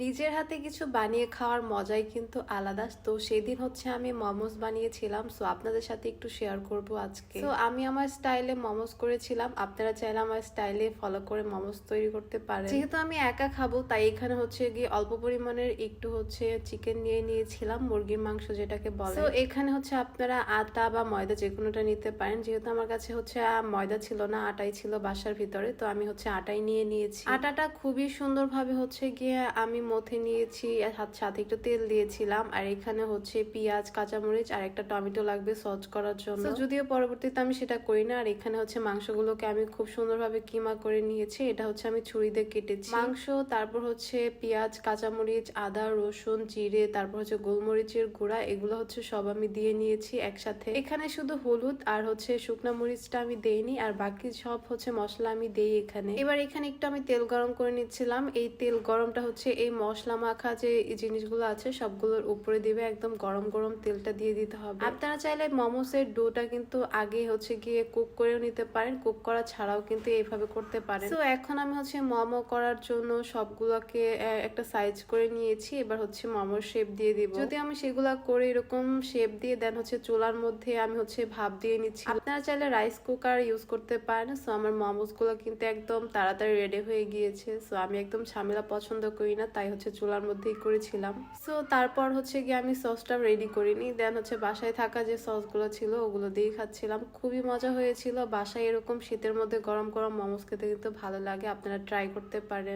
নিজের হাতে কিছু বানিয়ে খাওয়ার মজাই কিন্তু আলাদা। তো সেদিন হচ্ছে আমি মোমোস বানিয়েছিলাম সো আপনাদের সাথে একটু শেয়ার করব আজকে। তো আমি আমার স্টাইলে মোমোস করেছিলাম, আপনারা চাইলে আমার স্টাইলে ফলো করে মোমোস তৈরি করতে পারেন। যেহেতু আমি একা খাব, তাই এখানে হচ্ছে গিয়ে অল্প পরিমাণের একটু হচ্ছে চিকেন নিয়ে নিয়েছিলাম, মুরগির মাংস যেটাকে বলে। তো এখানে হচ্ছে আপনারা আটা বা ময়দা যে কোনোটা নিতে পারেন, যেহেতু আমার কাছে হচ্ছে ময়দা ছিল না, আটাই ছিল বাসার ভিতরে, তো আমি হচ্ছে আটাই নিয়ে নিয়েছি। আটাটা খুবই সুন্দরভাবে হচ্ছে গিয়ে আমি মথে নিয়েছি সাথে একটু তেল দিয়েছিলাম। আর এখানে হচ্ছে পেঁয়াজ কাঁচামরিচ আর একটা টমেটো লাগবে সস করার জন্য। যদিও পরবর্তীতে আমি সেটা করি না আর এখানে হচ্ছে মাংসগুলোকে আমি খুব সুন্দরভাবে কিমা করে নিয়েছি। এটা হচ্ছে আমি ছুরি দিয়ে কেটেছি। মাংস তারপর হচ্ছে পেঁয়াজ কাঁচামরিচ আদা রসুন জিরে তারপর হচ্ছে গোলমরিচের গুঁড়া এগুলো হচ্ছে সব আমি দিয়ে নিয়েছি একসাথে। এখানে শুধু হলুদ আর হচ্ছে শুকনা মরিচটা আমি দেইনি আর বাকি সব হচ্ছে মশলা আমি দেই এখানে। এবার এখানে একটু আমি তেল গরম করে নিচ্ছিলাম। এই তেল গরমটা হচ্ছে এই মশলা মাখা যে জিনিসগুলো আছে সবগুলোর উপরে দিবে একদম গরম গরম তেলটা দিয়ে দিতে হবে। আপনারা চাইলে মোমোসের ডোটা কিন্তু আগে হচ্ছে গিয়ে কুক করেও নিতে পারেন কুক করা ছাড়াও কিন্তু এইভাবে করতে পারেন। তো এখন আমি হচ্ছে মোমো করার জন্য সবগুলোকে একটা সাইজ করে নিয়েছি এবার হচ্ছে মোমোর শেপ দিয়ে দিব। যদি আমি সেগুলা করে এরকম শেপ দিয়ে দেন হচ্ছে চুলার মধ্যে আমি হচ্ছে ভাপ দিয়ে নিচ্ছি। আপনারা চাইলে রাইস কুকার ইউজ করতে পারেন সো আমার মোমোসগুলো কিন্তু একদম তাড়াতাড়ি রেডি হয়ে গিয়েছে। সো আমি একদম ঝামেলা পছন্দ করি না তাই হচ্ছে চুলার মধ্যেই করেছিলাম। সো তারপর হচ্ছে গিয়ে আমি সসটা রেডি করিনি। দেন হচ্ছে বাসায় থাকা যে সসগুলো ছিল, ওগুলো দিয়ে খাচ্ছিলাম। খুবই মজা হয়েছিল। বাসায় এরকম শীতের মধ্যে গরম গরম মোমোস খেতে কিন্তু ভালো লাগে। আপনারা ট্রাই করতে পারেন।